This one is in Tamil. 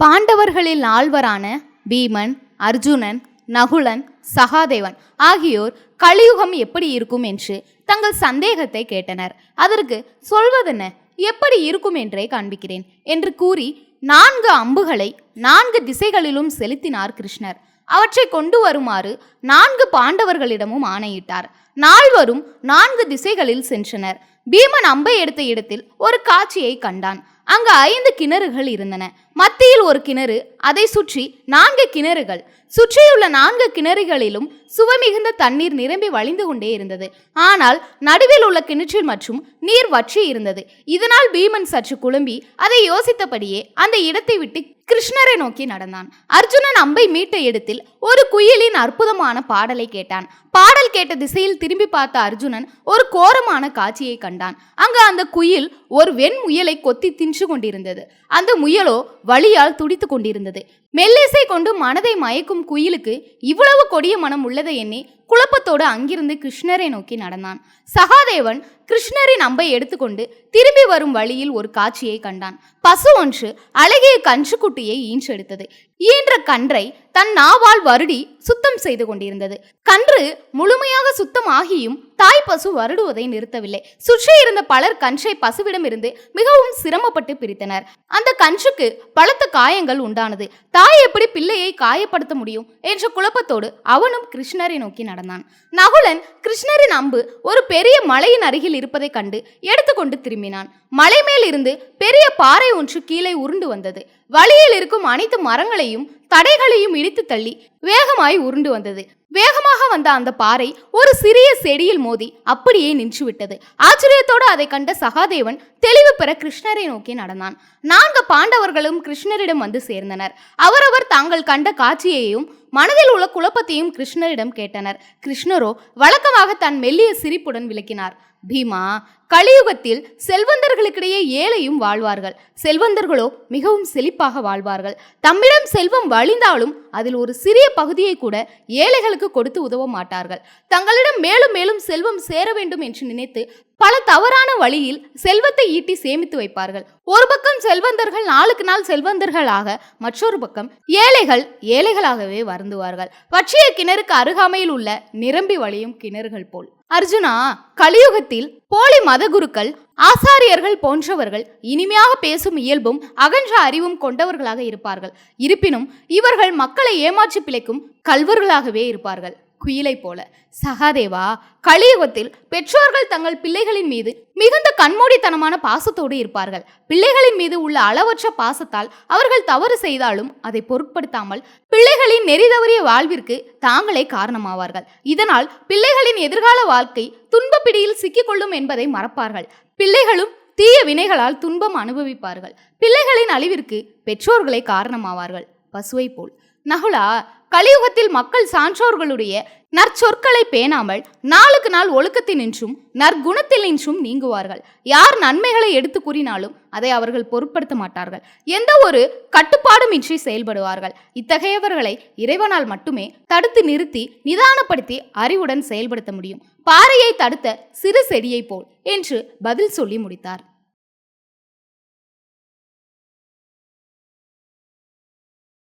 பாண்டவர்களில் நால்வரான பீமன் அர்ஜுனன் நகுலன் சகாதேவன் ஆகியோர் கலியுகம் எப்படி இருக்கும் என்று தங்கள் சந்தேகத்தை கேட்டனர். அதற்கு சொல்வதென்ன? எப்படி இருக்கும் என்றே காண்பிக்கிறேன் என்று கூறி நான்கு அம்புகளை நான்கு திசைகளிலும் செலுத்தினார் கிருஷ்ணர். அவற்றை கொண்டு வருமாறு நான்கு பாண்டவர்களிடமும் ஆணையிட்டார். நால்வரும் நான்கு திசைகளில் சென்றனர். பீமன் அம்பை எடுத்த இடத்தில் ஒரு காட்சியை கண்டான். அங்கு ஐந்து கிணறுகள் இருந்தன. மத்தியில் ஒரு கிணறு அதை சுற்றி நான்கு கிணறுகள். சுற்றியுள்ள நான்கு கிணறுகளிலும் சுவைமிகுந்த தண்ணீர் நிரம்பி வழிந்து கொண்டே இருந்தது. ஆனால் நடுவில் உள்ள கிணற்றில் மற்றும் நீர் வற்றி இருந்தது. இதனால் பீமன் சற்று குழம்பி அதை யோசித்தபடியே அந்த இடத்தை விட்டு கிருஷ்ணரை நோக்கி நடந்தான். அர்ஜுனன் அம்பை மீட்ட இடத்தில் ஒரு குயிலின் அற்புதமான பாடலை கேட்டான். பாடல் கேட்ட திசையில் திரும்பி பார்த்த அர்ஜுனன் ஒரு கோரமான காட்சியை கண்டான். அங்கு அந்த குயில் ஒரு வெண் முயலை கொத்தி தின்று கொண்டிருந்தது. அந்த முயலோ வலியால் துடித்து கொண்டிருந்தது. மெல்லிசை கொண்டு மனதை மயக்கும் குயிலுக்கு இவ்வளவு கொடிய மனம் உள்ளதை எண்ணி குழப்பத்தோடு அங்கிருந்து கிருஷ்ணரை நோக்கி நடந்தான். சகாதேவன் கிருஷ்ணரின் அம்பை எடுத்துக்கொண்டு திரும்பி வரும் வழியில் ஒரு காட்சியை கண்டான். பசு ஒன்று அழகிய கன்றுக்குட்டியை ஈன்றெடுத்தது. ஈன்ற கன்றை தன் நாவால் வருடி சுத்தம் செய்து கொண்டிருந்தது. கன்று முழுமையாக சுத்தம் ஆகியும் தாய் பசு வருடுவதை நிறுத்தவில்லை. சுற்றி இருந்த பலர் கன்றை பசுவிடமிருந்து மிகவும் சிரமப்பட்டு பிரித்தனர். அந்த கன்றுக்கு பலத்த காயங்கள் உண்டானது. தாய் எப்படி பிள்ளையை காயப்படுத்த முடியும்? என்ற குழப்பத்தோடு அவனும் கிருஷ்ணரை நோக்கி நடந்தான். நகுலன் கிருஷ்ணரின் அம்பு ஒரு பெரிய மலையின் அருகில் இருப்பதைக் கண்டு எடுத்துக்கொண்டு திரும்பினான். மலை மேல் இருந்து பெரிய பாறை ஒன்று கீழே உருண்டு வந்தது. வழியில் இருக்கும் அனைத்து மரங்களையும் தடைகளையும் இடித்து தள்ளி வேகமாய் உருண்டு வந்தது. வேகமாக வந்த அந்த பாறை ஒரு சிறிய செடியில் மோதி அப்படியே நின்றுவிட்டது. ஆச்சரியத்தோடு அதை கண்ட சகாதேவன் தெளிவு பெற கிருஷ்ணரை நோக்கி நடந்தான். நான்கு பாண்டவர்களும் கிருஷ்ணரிடம் வந்து சேர்ந்தனர். அவரவர் தாங்கள் கண்ட காட்சியையும் மனதில் உள்ள குழப்பத்தையும் கிருஷ்ணரிடம் கேட்டனர். கிருஷ்ணரோ வழக்கமாக தன் மெல்லிய சிரிப்புடன் விளக்கினார். பீமா கலியுகத்தில் செல்வந்தர்களுக்கிடையே ஏழையும் வாழ்வார்கள். செல்வந்தர்களோ மிகவும் செழிப்பாக வாழ்வார்கள். தம்மிடம் செல்வம் வழிந்தாலும் அதில் ஒரு சிறிய பகுதியை கூட ஏழைகளுக்கு கொடுத்து உதவ மாட்டார்கள். தங்களிடம் மேலும் மேலும் செல்வம் சேர வேண்டும் என்று நினைத்து பல தவறான வழியில் செல்வத்தை ஈட்டி சேமித்து வைப்பார்கள். ஒரு பக்கம் செல்வந்தர்கள் நாளுக்கு நாள் செல்வந்தர்களாக மற்றொரு பக்கம் ஏழைகள் ஏழைகளாகவே வருந்துவார்கள். பற்றிய கிணறுக்கு அருகாமையில் உள்ள நிரம்பி வழியும் கிணறுகள் போல். அர்ஜுனா கலியுகத்தில் போலி மதகுருக்கள் ஆசாரியர்கள் போன்றவர்கள் இனிமையாக பேசும் இயல்பும் அகன்ற அறிவும் கொண்டவர்களாக இருப்பார்கள். இருப்பினும் இவர்கள் மக்களை ஏமாற்றி பிழைக்கும் கல்வர்களாகவே இருப்பார்கள். குயிலை போல. சகாதேவா கலியுகத்தில் பெற்றோர்கள் தங்கள் பிள்ளைகளின் மீது மிகுந்த கண்மூடித்தனமான பாசத்தோடு இருப்பார்கள். பிள்ளைகளின் மீது உள்ள அளவற்ற பாசத்தால் அவர்கள் தவறு செய்தாலும் அதை பொருட்படுத்தாமல் பிள்ளைகளின் நெறி தவறிய வாழ்விற்கு தாங்களே காரணமாவார்கள். இதனால் பிள்ளைகளின் எதிர்கால வாழ்க்கை துன்பப்பிடியில் சிக்கிக்கொள்ளும் என்பதை மறப்பார்கள். பிள்ளைகளும் தீய வினைகளால் துன்பம் அனுபவிப்பார்கள். பிள்ளைகளின் அழிவிற்கு பெற்றோர்களே காரணமாவார்கள். பசுவை போல். நகுலா கலியுகத்தில் மக்கள் சான்றோர்களுடைய நற்சொற்களை பேணாமல் நாளுக்கு நாள் ஒழுக்கத்தினின்றும் நற்குணத்தில் நின்றும் நீங்குவார்கள். யார் நன்மைகளை எடுத்து கூறினாலும் அதை அவர்கள் பொருட்படுத்த மாட்டார்கள். எந்த ஒரு கட்டுப்பாடுமின்றி செயல்படுவார்கள். இத்தகையவர்களை இறைவனால் மட்டுமே தடுத்து நிறுத்தி நிதானப்படுத்தி அறிவுடன் செயல்படுத்த முடியும். பாறையை தடுத்த சிறு செடியைப் போல் என்று பதில் சொல்லி முடித்தார்.